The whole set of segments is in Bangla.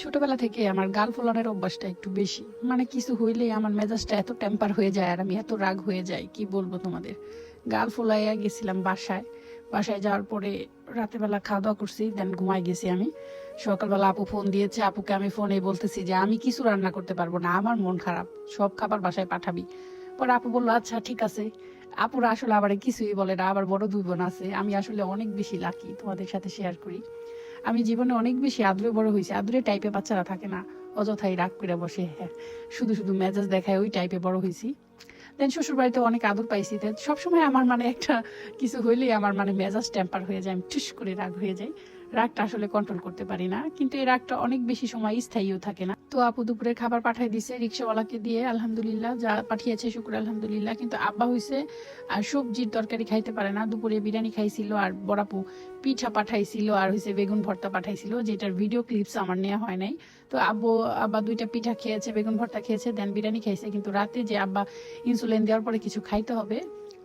ছোটবেলা থেকে আমার গাল ফোলানোর অভ্যাসটা একটু বেশি। মানে কিছু হইলেই আমার মেজাজটা এত টেম্পার হয়ে যায় আর আমি এত রাগ হয়ে যাই, কি বলব তোমাদের? গাল ফোলাইয়া গেছিলাম বাসায়। বাসায় যাওয়ার পরে রাতেবেলা খাওয়া দাওয়া করছি দেন ঘুমাই গেছি আমি। সকালবেলা আপু ফোন দিয়েছে, আপুকে আমি ফোনে বলতেছি যে, আমি কিছু রান্না করতে পারব না, আমার মন খারাপ, সব খাবার বাসায় পাঠাবি। পরে আপু বলল আচ্ছা ঠিক আছে। আপুরা আসলে আবার কিছুই বলে না, আবার বড় দুই বোন আছে, আমি আসলে অনেক বেশি লাকি তোমাদের সাথে শেয়ার করি। আমি জীবনে অনেক বেশি আদরে বড় হয়েছি। আদরে টাইপে বাচ্চারা থাকে না। অযথাই রাগ করে বসে। হ্যাঁ শুধু শুধু মেজাজ দেখায় ওই টাইপে বড় হয়েছি। দেন শ্বশুর বাড়িতে অনেক আদর পাইছি। সবসময় আমার মানে একটা কিছু হইলেই আমার মানে মেজাজ টেম্পার হয়ে যায়। আমি ঠুস করে রাগ হয়ে যায় রাগটা আসলে কন্ট্রোল করতে পারি না। কিন্তু এই রাগটা অনেক বেশি সময় স্থায়ীও থাকে না। তো আপু দুপুরের খাবার পাঠাই দিছে, রিক্সাওয়ালাকে দিয়ে আলহামদুলিল্লাহ যা পাঠিয়েছে, শুক্র আলহামদুলিল্লাহ। কিন্তু আব্বা হইছে, আর সবজির তরকারি খাইতে পারে না। দুপুরে বিরিয়ানি খাইছিল, আর বড়াপু পিঠা পাঠাইছিল, আর হইছে বেগুন ভর্তা পাঠাইছিল, যেটার ভিডিও ক্লিপস আমার নেওয়া হয় নাই। তো আব্বু, আব্বা দুইটা পিঠা খেয়েছে, বেগুন ভর্তা খেয়েছে দেন বিরিয়ানি খাইছে। কিন্তু রাতে যে আব্বা ইনসুলিন দেওয়ার পরে কিছু খাইতে হবে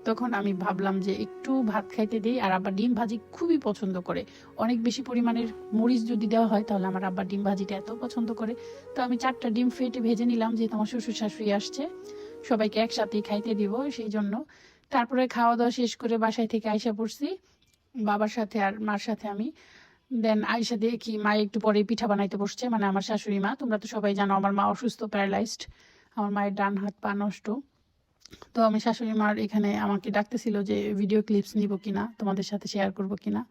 তখন আমি ভাবলাম যে একটু ভাত খাইতে দিই আর আব্বা ডিম ভাজি খুবই পছন্দ করে। অনেক বেশি পরিমাণের মরিচ যদি দেওয়া হয় তাহলে আমার আব্বা ডিম ভাজিটা এত পছন্দ করে। তো আমি চারটা ডিম ফেটে ভেজে নিলাম যে তোমার শ্বশুর শাশুড়ি আসছে, সবাইকে একসাথেই খাইতে দিব সেই জন্য। তারপরে খাওয়া দাওয়া শেষ করে বাসায় থেকে আইসা পড়ছি, বাবার সাথে আর মার সাথে আমি। দেন আইসা দেখি মা একটু পরে পিঠা বানাইতে বসছে মানে আমার শাশুড়ি মা, তোমরা তো সবাই জানো আমার মা অসুস্থ প্যারালাইজড আমার মায়ের ডান হাত পা নষ্ট। তো আমি শাশুড়ি মার এখানে আমাকে ডাকতেছিল যে ভিডিও ক্লিপস নিব কিনা? তোমাদের সাথে শেয়ার করব কিনা?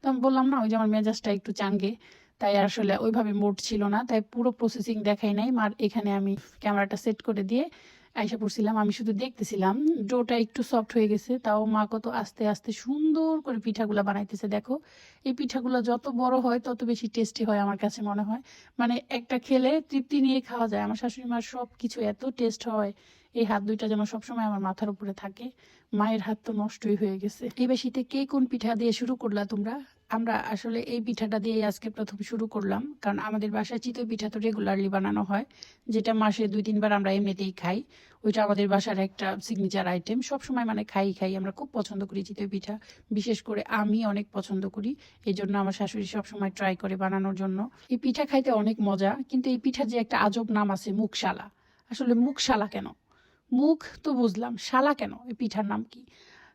তো আমি বললাম, না, ওই যে আমার মেজাজটা একটু চাঙ্গে, তাই আসলে ওইভাবে মোড ছিল না। তাই পুরো প্রসেসিং দেখাই নাই। মার এখানে আমি ক্যামেরাটা সেট করে দিয়ে আইসা পড়ছিলাম। আমি শুধু দেখতেছিলাম, ডোটা একটু সফট হয়ে গেছে, তাও মা কত আস্তে আস্তে সুন্দর করে পিঠাগুলা বানাইতেছে। দেখো, এই পিঠাগুলো যত বড় হয়, তত বেশি টেস্টি হয় আমার কাছে মনে হয়। মানে একটা খেলে তৃপ্তি নিয়ে খাওয়া যায়। আমার শাশুড়ি মার সব কিছু এত টেস্ট হয় এই হাত দুইটা যেন সবসময় আমার মাথার উপরে থাকে। মায়ের হাত তো নষ্টই হয়ে গেছে। এবার শীতে কে কোন পিঠা দিয়ে শুরু করলা তোমরা? আমরা আসলে এই পিঠাটা দিয়ে আজকে প্রথম শুরু করলাম, কারণ আমাদের বাসায় চিতই পিঠা তো রেগুলারলি বানানো হয়, যেটা মাসে দুই তিনবার আমরা এমনিতেই খাই। ওইটা আমাদের বাসার একটা সিগনেচার আইটেম সব সময় মানে খাই খাই, আমরা খুব পছন্দ করি চিতই পিঠা। বিশেষ করে আমি অনেক পছন্দ করি এই জন্য আমার শাশুড়ি সব সময় ট্রাই করে বানানোর জন্য। এই পিঠা খাইতে অনেক মজা, কিন্তু এই পিঠা যে একটা আজব নাম আছে মুখশালা। আসলে মুখশালা কেন? মুখ তো বুঝলাম। শালা কেন? এই পিঠার নাম কি?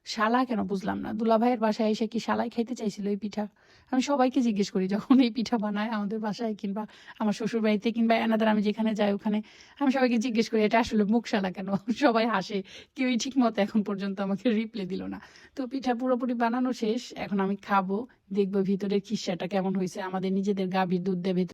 শালা কেন বুঝলাম না? দুলাভাইয়ের বাসায় এসে কি শালাই খাইতে চাইছিল এই পিঠা? আমি সবাইকে জিজ্ঞেস করি যখন এই পিঠা বানায় আমাদের বাসায় কিংবা আমার শ্বশুর বাড়িতে কিংবা এনাদের আমি যেখানে যাই ওখানে, আমি সবাইকে জিজ্ঞেস করি, এটা আসলে মুখ শালা কেন? সবাই হাসে। কেউই ঠিক মতো এখন পর্যন্ত আমাকে রিপ্লে দিল না। তো পিঠা পুরোপুরি বানানো শেষ। এখন আমি খাব, দেখব ভিতরের খিসাটা কেমন হয়েছে আমাদের নিজেদের গাভীর দুধ দেবে